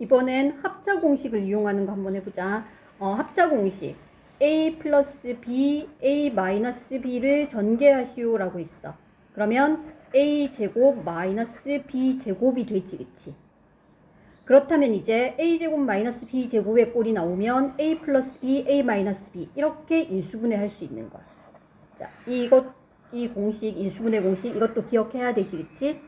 이번엔 합차 공식을 이용하는 거 한번 해보자. 어, 합차 공식. a 플러스 b, a 마이너스 b를 전개하시오라고 있어. 그러면 a 제곱 마이너스 b 제곱이 되지, 그치? 그렇다면 이제 a 제곱 마이너스 b 제곱의 꼴이 나오면 a 플러스 b, a 마이너스 b 이렇게 인수분해 할 수 있는 거야. 자, 이것 이 공식 인수분해 공식 이것도 기억해야 되지, 그치?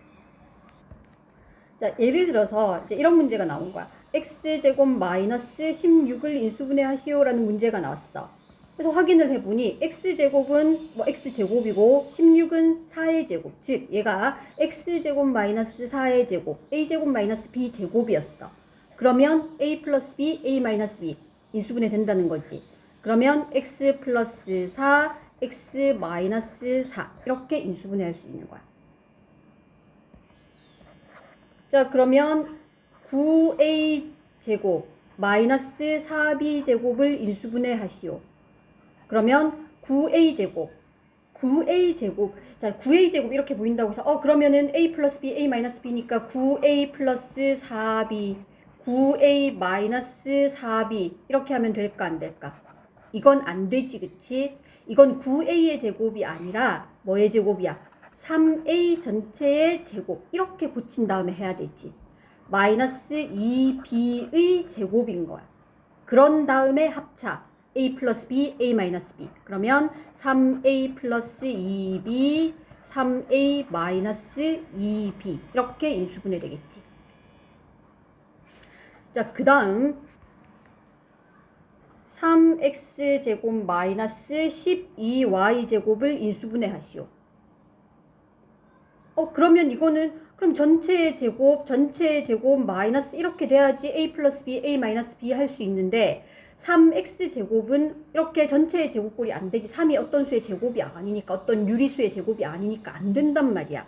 자, 예를 들어서 이제 이런 문제가 나온 거야. x제곱 마이너스 16을 인수분해 하시오라는 문제가 나왔어. 그래서 확인을 해보니 x제곱은 뭐 x제곱이고 16은 4의 제곱. 즉 얘가 x제곱 마이너스 4의 제곱, a제곱 마이너스 b제곱이었어. 그러면 a 플러스 b, a 마이너스 b 인수분해 된다는 거지. 그러면 x 플러스 4, x 마이너스 4 이렇게 인수분해 할 수 있는 거야. 자, 그러면 9a 제곱 마이너스 4b 제곱을 인수분해 하시오. 그러면 9a 제곱 9a 제곱. 자 9a 제곱 이렇게 보인다고 해서 어 그러면은 a 플러스 b a 마이너스 b니까 9a 플러스 4b 9a 마이너스 4b 이렇게 하면 될까 안 될까? 이건 안 되지 그치? 이건 9a의 제곱이 아니라 뭐의 제곱이야 3a 전체의 제곱 이렇게 고친 다음에 해야 되지 마이너스 2b의 제곱인 거야 그런 다음에 합차 a 플러스 b, a 마이너스 b. 그러면 3a 플러스 2b, 3a 마이너스 2b. 이렇게 인수분해 되겠지. 자, 그 다음 3x 제곱 마이너스 12y 제곱을 인수분해 하시오. 어, 그러면 이거는 그럼 전체의 제곱, 전체의 제곱 마이너스 이렇게 돼야지 a 플러스 b, a 마이너스 b 할 수 있는데 3x 제곱은 이렇게 전체의 제곱꼴이 안 되지. 3이 어떤 수의 제곱이 아니니까 어떤 유리수의 제곱이 아니니까 안 된단 말이야.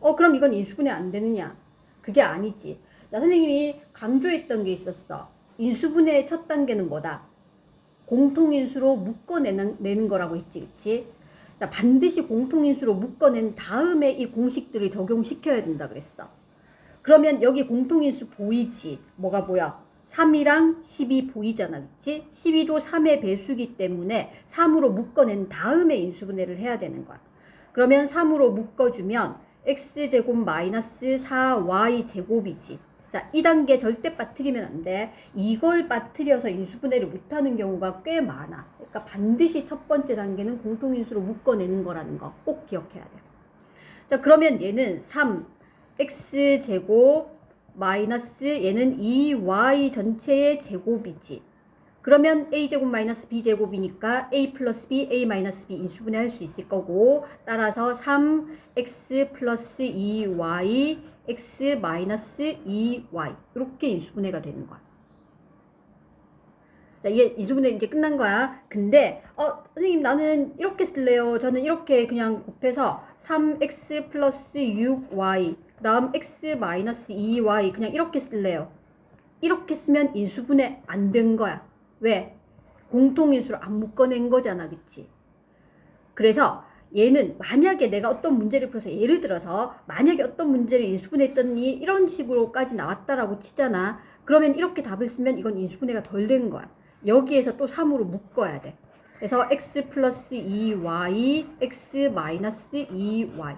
어 그럼 이건 인수분해 안 되느냐? 그게 아니지. 자 선생님이 강조했던 게 있었어. 인수분해의 첫 단계는 뭐다? 공통인수로 묶어내는 내는 거라고 했지, 그치? 자, 반드시 공통인수로 묶어낸 다음에 이 공식들을 적용시켜야 된다 그랬어. 그러면 여기 공통인수 보이지? 뭐가 보여? 3이랑 10이 보이잖아. 그치? 12도 3의 배수기 때문에 3으로 묶어낸 다음에 인수분해를 해야 되는 거야. 그러면 3으로 묶어주면 x제곱 마이너스 4y 제곱이지. 자, 2단계 절대 빠뜨리면 안 돼. 이걸 빠뜨려서 인수분해를 못하는 경우가 꽤 많아. 그러니까 반드시 첫 번째 단계는 공통인수로 묶어내는 거라는 거 꼭 기억해야 돼. 자, 그러면 얘는 3, x제곱 마이너스 얘는 2y 전체의 제곱이지. 그러면 a제곱 마이너스 b제곱이니까 a 플러스 b, a 마이너스 b 인수분해 할 수 있을 거고 따라서 3x 플러스 2y, x 마이너스 2y 이렇게 인수분해가 되는 거야. 자, 이게 인수분해 이제 끝난 거야. 근데 어, 선생님 나는 이렇게 쓸래요. 저는 이렇게 그냥 곱해서 3x 플러스 6y 그 다음 x 마이너스 2y 그냥 이렇게 쓸래요. 이렇게 쓰면 인수분해 안 된 거야. 왜? 공통인수로 안 묶어낸 거잖아. 그치? 그래서 얘는 만약에 내가 어떤 문제를 풀어서 예를 들어서 만약에 어떤 문제를 인수분해했더니 이런 식으로까지 나왔다라고 치잖아. 그러면 이렇게 답을 쓰면 이건 인수분해가 덜 된 거야. 여기에서 또 3으로 묶어야 돼. 그래서 x 플러스 2y, x 마이너스 2y.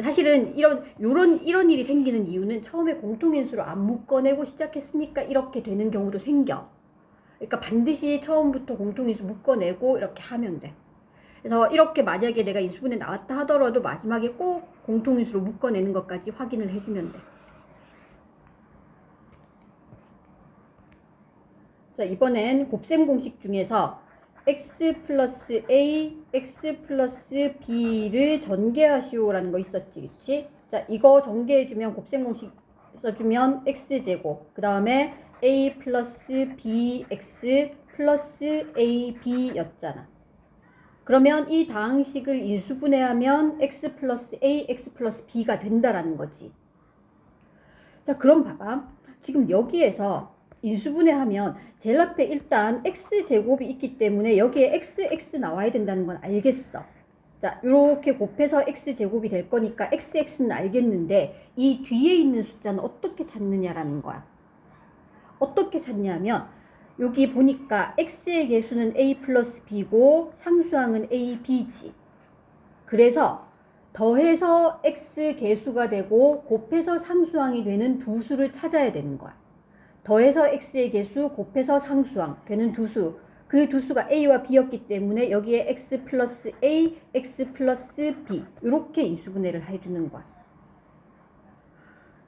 사실은 이런 요런 이런 일이 생기는 이유는 처음에 공통인수로 안 묶어내고 시작했으니까 이렇게 되는 경우도 생겨. 그러니까 반드시 처음부터 공통인수 묶어내고 이렇게 하면 돼. 그래서 이렇게 만약에 내가 인수분해 나왔다 하더라도 마지막에 꼭 공통인수로 묶어내는 것까지 확인을 해주면 돼. 자, 이번엔 곱셈 공식 중에서 x 플러스 a, x 플러스 b를 전개하시오라는 거 있었지, 그치? 자, 이거 전개해주면 곱셈 공식 써주면 x제곱, 그 다음에 a 플러스 bx 플러스 ab였잖아. 그러면 이 다항식을 인수분해하면 x 플러스 a, x 플러스 b가 된다라는 거지. 자, 그럼 봐봐. 지금 여기에서 인수분해하면 제일 앞에 일단 x제곱이 있기 때문에 여기에 xx 나와야 된다는 건 알겠어. 자, 이렇게 곱해서 x제곱이 될 거니까 xx는 알겠는데 이 뒤에 있는 숫자는 어떻게 찾느냐라는 거야. 어떻게 찾냐면 여기 보니까 x의 개수는 a 플러스 b고 상수항은 a, b지. 그래서 더해서 x 개수가 되고 곱해서 상수항이 되는 두 수를 찾아야 되는 거야. 더해서 x의 개수 곱해서 상수항 되는 두 수. 그 두 수가 a와 b였기 때문에 여기에 x 플러스 a, x 플러스 b 이렇게 인수분해를 해주는 거야.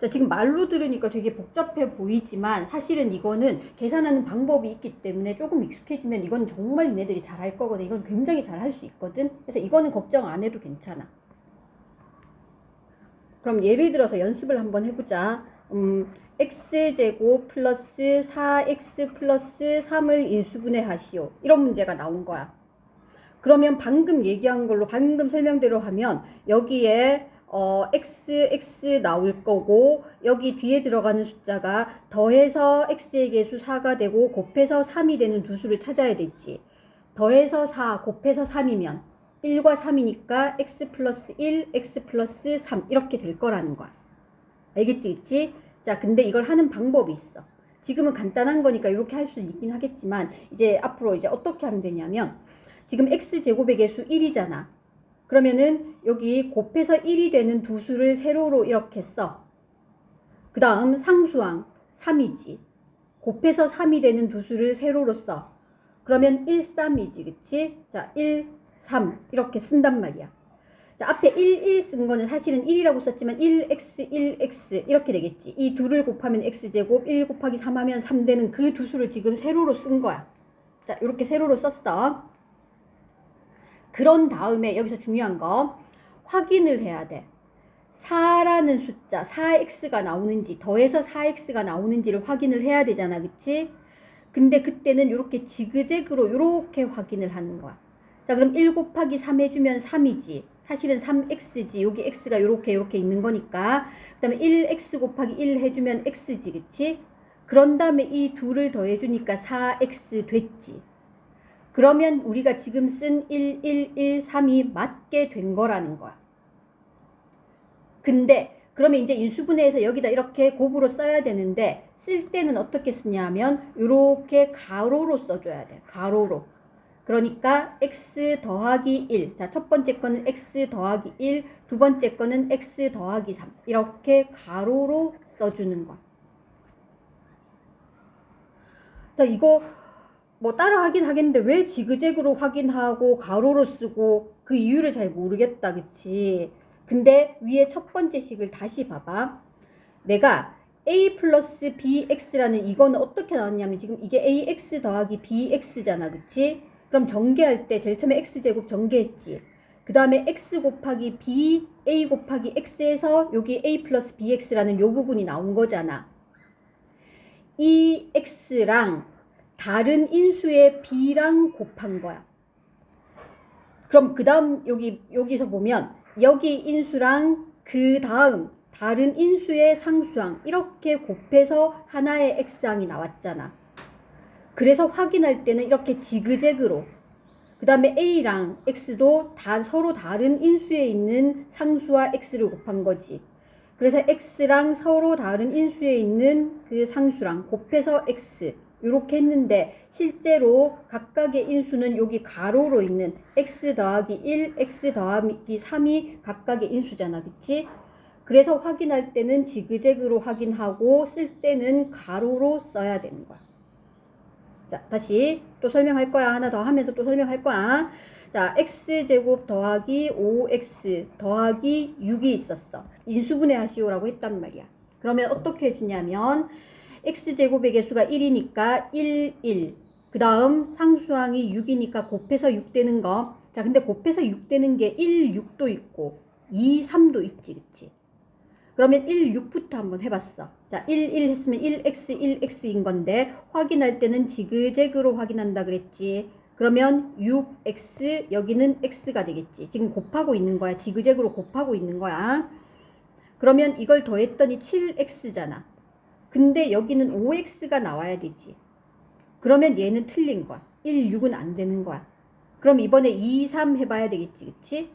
자, 지금 말로 들으니까 되게 복잡해 보이지만 사실은 이거는 계산하는 방법이 있기 때문에 조금 익숙해지면 이건 정말 얘네들이 잘 할 거거든. 이건 굉장히 잘 할 수 있거든. 그래서 이거는 걱정 안 해도 괜찮아. 그럼 예를 들어서 연습을 한번 해보자. 음, x제곱 플러스 4x 플러스 3을 인수분해 하시오. 이런 문제가 나온 거야. 그러면 방금 얘기한 걸로 방금 설명대로 하면 여기에 어, x, x 나올 거고 여기 뒤에 들어가는 숫자가 더해서 x의 개수 4가 되고 곱해서 3이 되는 두 수를 찾아야 되지. 더해서 4 곱해서 3이면 1과 3이니까 x 플러스 1, x 플러스 3 이렇게 될 거라는 거야. 알겠지, 그치? 자, 근데 이걸 하는 방법이 있어. 지금은 간단한 거니까 이렇게 할 수 있긴 하겠지만 이제 앞으로 이제 어떻게 하면 되냐면 지금 x 제곱의 개수 1이잖아. 그러면은 여기 곱해서 1이 되는 두 수를 세로로 이렇게 써. 그 다음 상수항 3이지. 곱해서 3이 되는 두 수를 세로로 써. 그러면 1, 3이지. 그치? 자, 1, 3 이렇게 쓴단 말이야. 자, 앞에 1, 1 쓴 거는 사실은 1이라고 썼지만 1x, 1x 이렇게 되겠지. 이 둘을 곱하면 x제곱, 1 곱하기 3 하면 3 되는 그 두 수를 지금 세로로 쓴 거야. 자, 이렇게 세로로 썼어. 그런 다음에 여기서 중요한 거 확인을 해야 돼. 4라는 숫자, 4x가 나오는지, 더해서 4x가 나오는지를 확인을 해야 되잖아. 그치? 근데 그때는 이렇게 지그재그로 이렇게 확인을 하는 거야. 자, 그럼 1 곱하기 3 해주면 3이지. 사실은 3x지. 여기 x가 이렇게 이렇게 있는 거니까. 그 다음에 1x 곱하기 1 해주면 x지. 그치? 그런 다음에 이 둘을 더해주니까 4x 됐지. 그러면 우리가 지금 쓴 1, 1, 1, 3이 맞게 된 거라는 거야. 근데 그러면 이제 인수분해해서 여기다 이렇게 곱으로 써야 되는데 쓸 때는 어떻게 쓰냐면 이렇게 가로로 써줘야 돼. 가로로. 그러니까 x 더하기 1. 자, 첫 번째 거는 x 더하기 1, 두 번째 거는 x 더하기 3. 이렇게 가로로 써주는 거야. 자, 이거 뭐 따라 하긴 하겠는데 왜 지그재그로 확인하고 가로로 쓰고 그 이유를 잘 모르겠다. 그치? 근데 위에 첫 번째 식을 다시 봐봐. 내가 a 플러스 bx라는 이거는 어떻게 나왔냐면 지금 이게 ax 더하기 bx잖아. 그치? 그럼 전개할 때 제일 처음에 x제곱 전개했지. 그 다음에 x 곱하기 b, a 곱하기 x에서 여기 a 플러스 bx라는 요 부분이 나온 거잖아. 이 x랑 다른 인수의 b랑 곱한 거야. 그럼 그 다음 여기 여기서 보면 여기 인수랑 그 다음 다른 인수의 상수항 이렇게 곱해서 하나의 x항이 나왔잖아. 그래서 확인할 때는 이렇게 지그재그로 그 다음에 a랑 x도 다 서로 다른 인수에 있는 상수와 x를 곱한 거지. 그래서 x랑 서로 다른 인수에 있는 그 상수랑 곱해서 x 이렇게 했는데 실제로 각각의 인수는 여기 가로로 있는 x 더하기 1, x 더하기 3이 각각의 인수잖아. 그치? 그래서 확인할 때는 지그재그로 확인하고 쓸 때는 가로로 써야 되는 거야. 자, 다시 또 설명할 거야. 하나 더 하면서 또 설명할 거야. 자, x제곱 더하기 5x 더하기 6이 있었어. 인수분해 하시오라고 했단 말이야. 그러면 어떻게 해주냐면 x제곱의 개수가 1이니까 1, 1. 그 다음 상수항이 6이니까 곱해서 6 되는 거. 자, 근데 곱해서 6 되는 게 1, 6도 있고 2, 3도 있지, 그치? 그러면 1, 6부터 한번 해봤어. 자, 1, 1 했으면 1x, 1x인 건데 확인할 때는 지그재그로 확인한다 그랬지. 그러면 6x 여기는 x가 되겠지. 지금 곱하고 있는 거야. 지그재그로 곱하고 있는 거야. 그러면 이걸 더했더니 7x잖아. 근데 여기는 5x가 나와야 되지. 그러면 얘는 틀린 거야. 1, 6은 안 되는 거야. 그럼 이번에 2, 3 해봐야 되겠지. 그치?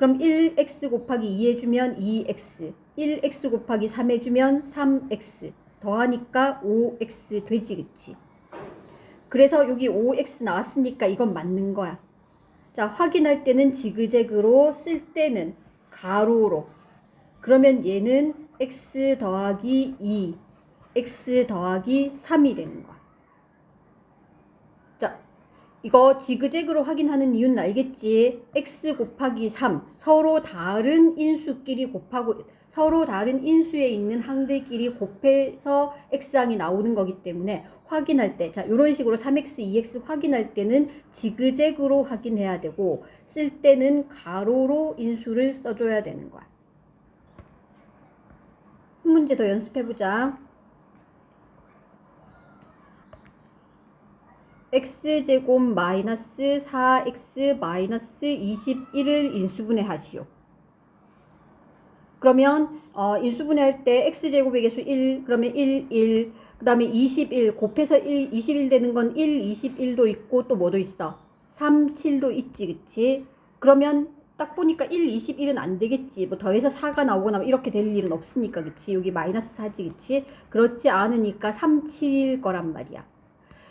그럼 1x 곱하기 2 해주면 2x. 1x 곱하기 3 해주면 3x. 더하니까 5x 되지 그치 그래서 여기 5x 나왔으니까 이건 맞는 거야 자 확인할 때는 지그재그로 쓸 때는 가로로 그러면 얘는 x 더하기 2 x 더하기 3이 되는 거야 자 이거 지그재그로 확인하는 이유는 알겠지? x 곱하기 3 서로 다른 인수끼리 곱하고 서로 다른 인수에 있는 항들끼리 곱해서 x항이 나오는 거기 때문에 확인할 때, 자, 이런 식으로 3x, 2x 확인할 때는 지그재그로 확인해야 되고, 쓸 때는 가로로 인수를 써줘야 되는 거야. 한 문제 더 연습해보자. X제곱 마이너스 4x 마이너스 21을 인수분해 하시오. 그러면 어, 인수분해할 때 x제곱의 개수 1 그러면 1 1 그 다음에 21 곱해서 1 21 되는 건 1 21도 있고 또 뭐도 있어? 3 7도 있지 그치? 그러면 딱 보니까 1 21은 안 되겠지. 뭐 더해서 4가 나오거나 뭐 이렇게 될 일은 없으니까 그치? 여기 마이너스 4지 그치? 그렇지 않으니까 3 7일 거란 말이야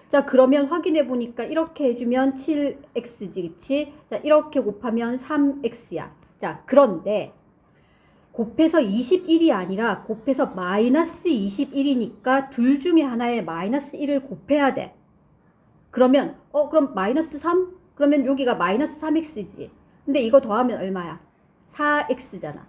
자 그러면 확인해 보니까 이렇게 해주면 7x지 그치 자 이렇게 곱하면 3x야 자 그런데 곱해서 21이 아니라 곱해서 마이너스 21이니까 둘 중에 하나에 마이너스 1을 곱해야 돼. 그러면 어 그럼 마이너스 3? 그러면 여기가 마이너스 3x지. 근데 이거 더하면 얼마야? 4x잖아.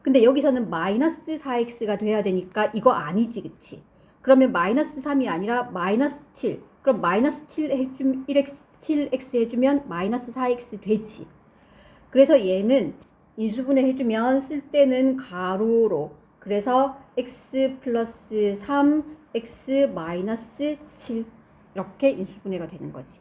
근데 여기서는 마이너스 4x가 돼야 되니까 이거 아니지 그치? 그러면 마이너스 3이 아니라 마이너스 7. 그럼 마이너스 7 해주 1x 7x 해주면 마이너스 4x 되지. 그래서 얘는 인수분해 해주면 쓸 때는 가로로 그래서 x 플러스 3 x 마이너스 7 이렇게 인수분해가 되는 거지.